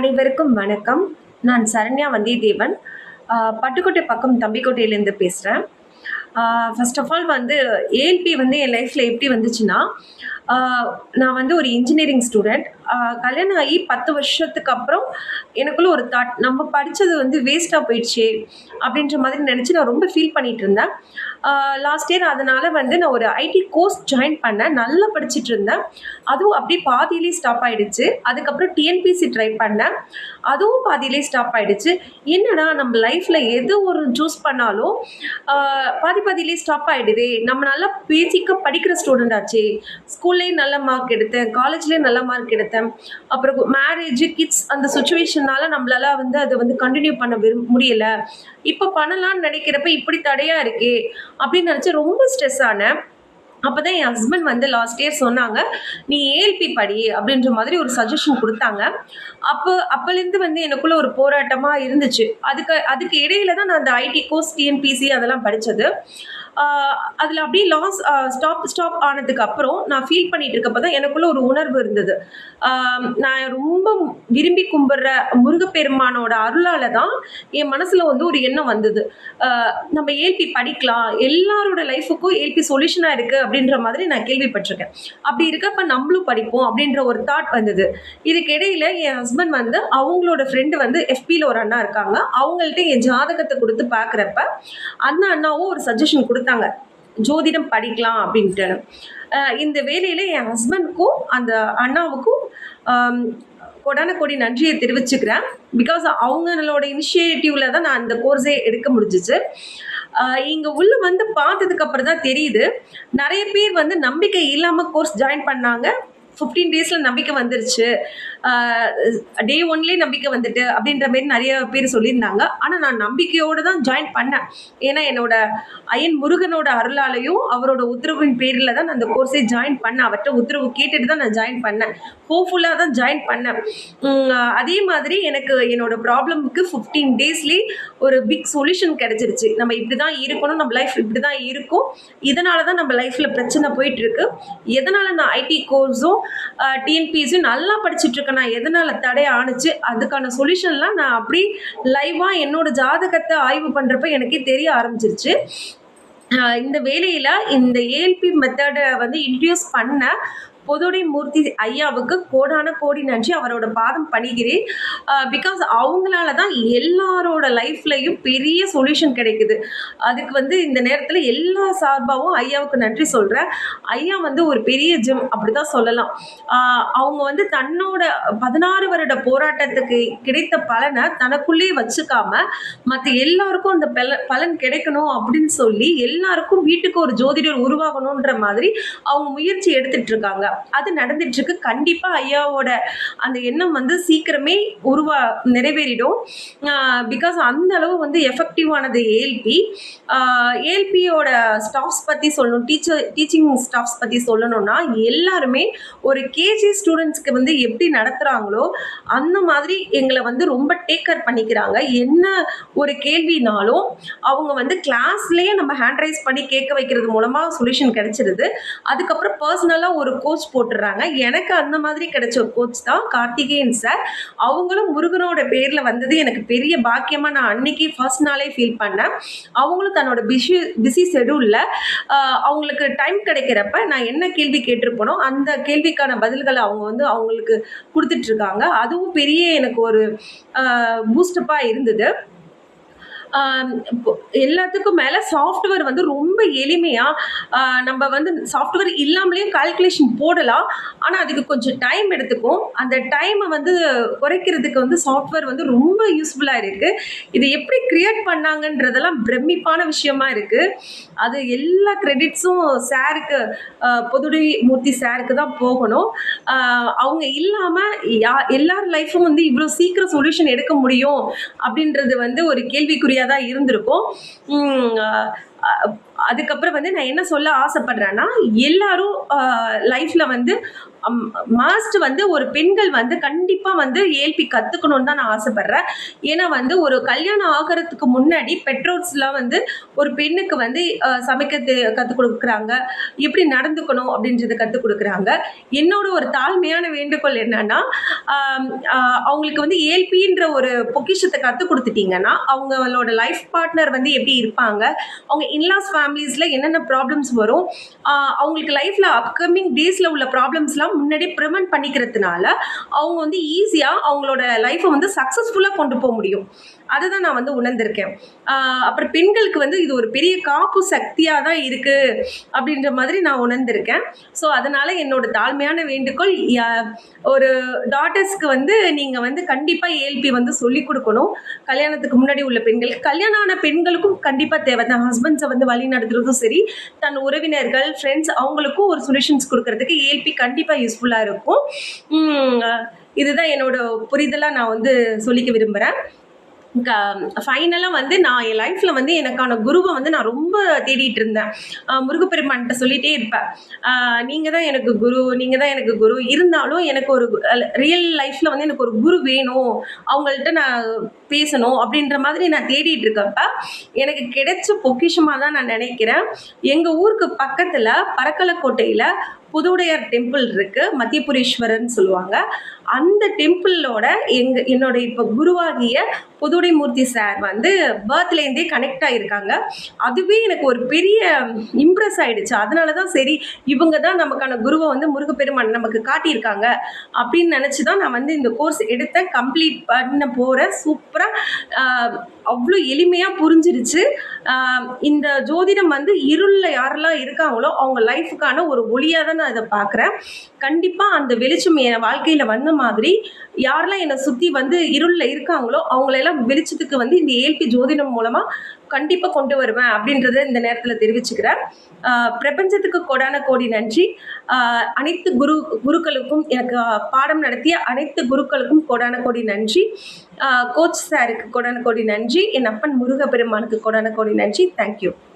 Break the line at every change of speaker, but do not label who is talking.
அனைவருக்கும் வணக்கம். நான் சரண்யா வந்தியத்தேவன். பட்டுக்கோட்டை பக்கம் தம்பிக்கோட்டையிலேருந்து பேசுகிறேன் ஃபர்ஸ்ட் ஆஃப் ஆல் வந்து ஏஎல்பி வந்து என் லைஃப்பில் எப்படி வந்துச்சுன்னா நான் வந்து ஒரு இன்ஜினியரிங் ஸ்டூடெண்ட் கல்யாணம் ஆகி பத்து வருஷத்துக்கு அப்புறம் எனக்குள்ள ஒரு தாட் நம்ம படித்தது வந்து வேஸ்ட்டாக போயிடுச்சே அப்படின்ற மாதிரி நினச்சி நான் ரொம்ப ஃபீல் பண்ணிகிட்டு இருந்தேன். லாஸ்ட் இயர் அதனால் வந்து நான் ஒரு ஐடி கோர்ஸ் ஜாயின் பண்ணேன். நல்லா படிச்சுட்டு இருந்தேன். அதுவும் அப்படியே பாதியிலே ஸ்டாப் ஆகிடுச்சு அதுக்கப்புறம் டிஎன்பிசி ட்ரை பண்ணேன். அதுவும் பாதியிலே ஸ்டாப் ஆகிடுச்சு என்னடா நம்ம லைஃப்பில் எது ஒரு சூஸ் பண்ணாலும் பாதி பாதி பாதியிலே ஸ்டாப் ஆகிடுதே நம்ம நல்லா பேசிக்காக படிக்கிற ஸ்டூடெண்ட் ஆச்சே. ஸ்கூல்லேயும் நல்ல மார்க் எடுத்தேன் காலேஜ்லேயும் நல்ல மார்க் எடுத்தேன். அப்புறம் மேரேஜ் கிட்ஸ் அந்த சுச்சுவேஷனால் நம்மளால வந்து அதை வந்து கண்டினியூ பண்ண விரும் முடியலை. இப்போ பண்ணலான்னு நினைக்கிறப்ப இப்படி தடையாக இருக்கே அப்படின்னு நினச்சி ரொம்ப ஸ்ட்ரெஸ் ஆனேன். அப்போ தான் என் ஹஸ்பண்ட் வந்து லாஸ்ட் இயர் சொன்னாங்க நீ ஏஎல்பி படி அப்படின்ற மாதிரி ஒரு சஜஷன் கொடுத்தாங்க. அப்போ அப்போலேருந்து வந்து எனக்குள்ளே ஒரு போராட்டமாக இருந்துச்சு. அதுக்கு அதுக்கு இடையில தான் நான் அந்த ஐடி கோர்ஸ் டிஎன்பிசி அதெல்லாம் படித்தது அதில் அப்படியே லாஸ் ஸ்டாப் ஸ்டாப் ஆனதுக்கு அப்புறம் நான் ஃபீல் பண்ணிட்டு இருக்கப்போ தான் எனக்குள்ள ஒரு உணர்வு இருந்தது. நான் ரொம்ப விரும்பி கும்பிட்ற முருகப்பெருமானோட அருளால் தான் என் மனசில் வந்து ஒரு எண்ணம் வந்தது. நம்ம ஏல்பி படிக்கலாம் எல்லாரோட லைஃபுக்கும் ஏல்பி சொல்யூஷனாக இருக்குது அப்படின்ற மாதிரி நான் கேள்விப்பட்டிருக்கேன். அப்படி இருக்கப்ப நம்மளும் படிப்போம் அப்படின்ற ஒரு தாட் வந்தது. இதுக்கிடையில் என் ஹஸ்பண்ட் வந்து அவங்களோட ஃப்ரெண்டு வந்து எஃபியில் ஒரு அண்ணா இருக்காங்க. அவங்கள்ட்ட என் ஜாதகத்தை கொடுத்து பார்க்குறப்ப அந்த அண்ணாவும் ஒரு சஜஷன் கொடுத்தாங்க. ஜோதிடம் படிக்கலாம் அப்படின்ட்டு இந்த வேலையில் என் ஹஸ்பண்டுக்கும் அந்த அண்ணாவுக்கும் கொடான கொடி நன்றியை தெரிவிச்சுக்கிறேன். பிகாஸ் அவங்களோட இனிஷியேட்டிவில் தான் நான் அந்த கோர்ஸே எடுக்க முடிஞ்சிச்சு. இங்கே உள்ள வந்து பார்த்ததுக்கு அப்புறம் தான் தெரியுது. நிறைய பேர் வந்து நம்பிக்கை இல்லாமல் கோர்ஸ் ஜாயின் பண்ணாங்க. ஃபிஃப்டீன் டேஸில் நம்பிக்கை வந்துருச்சு. டே ஒன்லேயே நம்பிக்கை வந்துட்டு அப்படின்ற மாதிரி நிறைய பேர் சொல்லியிருந்தாங்க. ஆனால் நான் நம்பிக்கையோடு தான் ஜாயின் பண்ணேன். ஏன்னா என்னோட ஐயன் முருகனோட அருளாலையும் அவரோட உத்தரவின் பேரில் தான் நான் அந்த கோர்ஸே ஜாயின் பண்ணேன். அவர்கிட்ட உத்தரவு கேட்டுட்டு தான் நான் ஜாயின் பண்ணேன். ஹோப்ஃபுல்லாக தான் ஜாயின் பண்ணேன். அதே மாதிரி எனக்கு என்னோட ப்ராப்ளமுக்கு ஃபிஃப்டீன் டேஸ்லேயே ஒரு பிக் சொல்யூஷன் கிடச்சிருச்சு. நம்ம இப்படி தான் இருக்கணும் நம்ம லைஃப் இப்படி தான் இருக்கும். இதனால தான் நம்ம லைஃப்பில் பிரச்சனை போயிட்டுருக்கு எதனால் நான் ஐடி கோர்ஸும் டிஎன்பிஎஸும் நல்லா படிச்சுட்ருக்கேன் நான் எதனால் தடை ஆணுச்சு? அதுக்கான சொல்யூஷன்லாம் நான் அப்படி லைவாக என்னோட ஜாதகத்தை ஆய்வு பண்ணுறப்ப எனக்கே தெரிய ஆரம்பிச்சிருச்சு. இந்த வேலையில் இந்த ஏஎல்பி மெத்தடை வந்து இன்ட்ரடியூஸ் பண்ண பொதுடை மூர்த்தி ஐயாவுக்கு கோடான கோடி நன்றி. அவரோட பாதம் பணிகிறேன். பிகாஸ் அவங்களால தான் எல்லாரோட லைஃப்லையும் பெரிய சொல்யூஷன் கிடைக்குது. அதுக்கு வந்து இந்த நேரத்தில் எல்லா சார்பாகவும் ஐயாவுக்கு நன்றி சொல்கிறேன் ஐயா வந்து ஒரு பெரிய ஜிம் அப்படி தான் சொல்லலாம் அவங்க வந்து தன்னோட பதினாறு வருட போராட்டத்துக்கு கிடைத்த பலனை தனக்குள்ளேயே வச்சுக்காம மற்ற எல்லாருக்கும் அந்த பல பலன் கிடைக்கணும் அப்படின்னு சொல்லி எல்லாருக்கும் வீட்டுக்கு ஒரு ஜோதிடர் உருவாகணுன்ற மாதிரி அவங்க முயற்சி எடுத்துட்டு இருக்காங்க. அது நடந்துட்டு இருக்கு கண்டிப்பா ஐயாவோட அந்த எண்ணம் வந்து சீக்கிரமே உருவா நிறைவேறிடும். பிகாஸ் அந்த அளவு வந்து எஃபெக்டிவானது ஏஎல்பி ஏஎல்பியோட ஸ்டாஃப்ஸ் பற்றி சொல்லணும். டீச்சர் டீச்சிங் ஸ்டாஃப்ஸ் பற்றி சொல்லணும்னா எல்லாருமே ஒரு கேஜி ஸ்டூடெண்ட்ஸ்க்கு வந்து எப்படி நடத்துகிறாங்களோ அந்த மாதிரி எங்களை வந்து ரொம்ப டேக்கர் பண்ணிக்கிறாங்க. என்ன ஒரு கேள்வினாலும் அவங்க வந்து கிளாஸ்லேயே நம்ம ஹேண்ட் ரைஸ் பண்ணி கேட்க வைக்கிறது மூலமாக சொல்யூஷன் கிடைச்சிருது. அதுக்கப்புறம் பர்சனலாக ஒரு கோச் போட்டுடுறாங்க எனக்கு அந்த மாதிரி கிடைச்ச ஒரு கோச் தான் கார்த்திகேயன் சார் அவங்களும் முருகனோட பேரில் வந்தது எனக்கு பெரிய பாக்கியமாக நான் அன்னைக்கு ஃபர்ஸ்ட் நாளே ஃபீல் பண்ணேன். அவங்களும் தன்னோட பிஸி பிஸி ஷெடியூலில் அவங்களுக்கு டைம் கிடைக்கிறப்ப நான் என்ன கேள்வி கேட்டிருப்பேனோ அந்த கேள்விக்கான பதில்களை அவங்க வந்து அவங்களுக்கு கொடுத்துட்ருக்காங்க அதுவும் பெரிய எனக்கு ஒரு பூஸ்டப்பாக இருந்தது. எல்லாத்துக்கும் மேலே சாஃப்ட்வேர் வந்து ரொம்ப எளிமையாக நம்ம வந்து சாஃப்ட்வேர் இல்லாமலேயும் கால்குலேஷன் போடலாம். ஆனால் அதுக்கு கொஞ்சம் டைம் எடுத்துக்கும் அந்த டைமை வந்து குறைக்கிறதுக்கு வந்து சாஃப்ட்வேர் வந்து ரொம்ப யூஸ்ஃபுல்லாக இருக்குது இது எப்படி க்ரியேட் பண்ணாங்கன்றதெல்லாம் பிரமிப்பான விஷயமா இருக்குது அது எல்லா கிரெடிட்ஸும் சாருக்கு பொதுடி மூர்த்தி சாருக்கு தான் போகணும். அவங்க இல்லாமல் யா எல்லார் லைஃப்பும் வந்து இவ்வளோ சீக்கிரம் சொல்யூஷன் எடுக்க முடியும் அப்படின்றது வந்து ஒரு கேள்விக்குரிய கேள்விக்குறியாக தான் இருந்திருக்கும். அதுக்கப்புறம் வந்து நான் என்ன சொல்ல ஆசைப்படுறேன்னா எல்லாரும் லைஃப்பில் வந்து மாஸ்ட் வந்து ஒரு பெண்கள் வந்து கண்டிப்பாக வந்து ஏல்பி கற்றுக்கணுன்னு தான் நான் ஆசைப்பட்றேன். ஏன்னா வந்து ஒரு கல்யாணம் ஆகிறதுக்கு முன்னாடி பெற்றோர்ஸ்லாம் வந்து ஒரு பெண்ணுக்கு வந்து சமைக்க கற்றுக் கொடுக்குறாங்க. எப்படி நடந்துக்கணும் அப்படின்றத கற்றுக் கொடுக்குறாங்க. என்னோட ஒரு தாழ்மையான வேண்டுகோள் என்னன்னா அவங்களுக்கு வந்து ஏல்பின்ற ஒரு பொக்கிஷத்தை கற்றுக் கொடுத்துட்டீங்கன்னா அவங்களோட லைஃப் பார்ட்னர் வந்து எப்படி இருப்பாங்க அவங்க இன்லாஸ் ஃபேமிலிஸில் என்னென்ன ப்ராப்ளம்ஸ் வரும் அவங்களுக்கு லைஃப்பில் அப்கமிங் டேஸில் உள்ள ப்ராப்ளம்ஸ்லாம் முன்னாடி ப்ரிவென்ட் பண்ணிக்கிறதுனால அவங்க வந்து ஈஸியாக அவங்களோட லைஃப்பை வந்து சக்ஸஸ்ஃபுல்லாக கொண்டு போக முடியும். அதை தான் நான் வந்து உணர்ந்திருக்கேன். அப்புறம் பெண்களுக்கு வந்து இது ஒரு பெரிய காப்பு சக்தியாக தான் இருக்குது அப்படின்ற மாதிரி நான் உணர்ந்திருக்கேன். ஸோ அதனால் என்னோட தாழ்மையான வேண்டுகோள் ஒரு டாட்டர்ஸ்க்கு வந்து நீங்கள் வந்து கண்டிப்பாக ஏல்பி வந்து சொல்லிக் கொடுக்கணும். கல்யாணத்துக்கு முன்னாடி உள்ள பெண்களுக்கு கல்யாணம் ஆன பெண்களுக்கும் கண்டிப்பாக தேவை. தான் ஹஸ்பண்ட்ஸை வந்து வழி நடத்துறதும் சரி தன் உறவினர்கள் ஃப்ரெண்ட்ஸ் அவங்களுக்கும் ஒரு சொல்யூஷன்ஸ் கொடுக்கறதுக்கு ஏல்பி கண்டிப்பாக யூஸ்ஃபுல்லாக இருக்கும். இதுதான் என்னோட புரிதலாக நான் வந்து சொல்லிக்க விரும்புகிறேன் ஃபைனலாக வந்து நான் என் லைஃப்பில் வந்து எனக்கான குருவை வந்து நான் ரொம்ப தேடிட்டு இருந்தேன். முருகப்பெருமான்கிட்ட சொல்லிகிட்டே இருப்பேன். நீங்கள் தான் எனக்கு குரு நீங்கள் தான் எனக்கு குரு. இருந்தாலும் எனக்கு ஒரு ரியல் லைஃப்பில் வந்து எனக்கு ஒரு குரு வேணும். அவங்கள்ட்ட நான் பேசணும் அப்படின்ற மாதிரி நான் தேடிட்டு இருக்கப்ப எனக்கு கிடைச்ச பொக்கிஷமாக தான் நான் நினைக்கிறேன். எங்கள் ஊருக்கு பக்கத்தில் பரக்கலக்கோட்டையில் புதுவுடையார் டெம்பிள் இருக்குது மத்தியபுரீஸ்வரர்னு சொல்லுவாங்க. அந்த டெம்பிளோட எங்க என்னோட இப்போ குருவாகிய புதுடை மூர்த்தி சார் வந்து பர்த்லேருந்தே கனெக்ட் ஆகியிருக்காங்க அதுவே எனக்கு ஒரு பெரிய இம்ப்ரெஸ் ஆயிடுச்சு. அதனால தான் சரி இவங்க தான் நமக்கான குருவை வந்து முருகப்பெருமான் நமக்கு காட்டியிருக்காங்க. அப்படின்னு நினச்சி தான் நான் வந்து இந்த கோர்ஸ் எடுத்தேன். கம்ப்ளீட் பண்ண போகிறேன் சூப்பராக அவ்வளோ எளிமையாக புரிஞ்சிருச்சு. இந்த ஜோதிடம் வந்து இருளில் யாரெல்லாம் இருக்காங்களோ அவங்க லைஃபுக்கான ஒரு ஒளியாக தான் நான் இதை பார்க்குறேன். கண்டிப்பாக அந்த வெளிச்சம் என் வாழ்க்கையில் வந்த மாதிரி யாரெல்லாம் என்னை சுற்றி வந்து இருளில் இருக்காங்களோ அவங்களெல்லாம் வெளிச்சத்துக்கு வந்து இந்த ஏல்பி ஜோதிடம் மூலமாக கண்டிப்பாக கொண்டு வருவேன் அப்படின்றத இந்த நேரத்தில் தெரிவிச்சுக்கிறேன். பிரபஞ்சத்துக்கு கொடான கோடி நன்றி. அனைத்து குரு குருக்களுக்கும் எனக்கு பாடம் நடத்திய அனைத்து குருக்களுக்கும் கொடான கோடி நன்றி. கோச் சாருக்கு கொடான கோடி நன்றி. என் அப்பன் முருகப்பெருமானுக்கு கொடான கோடி நன்றி. தேங்க்யூ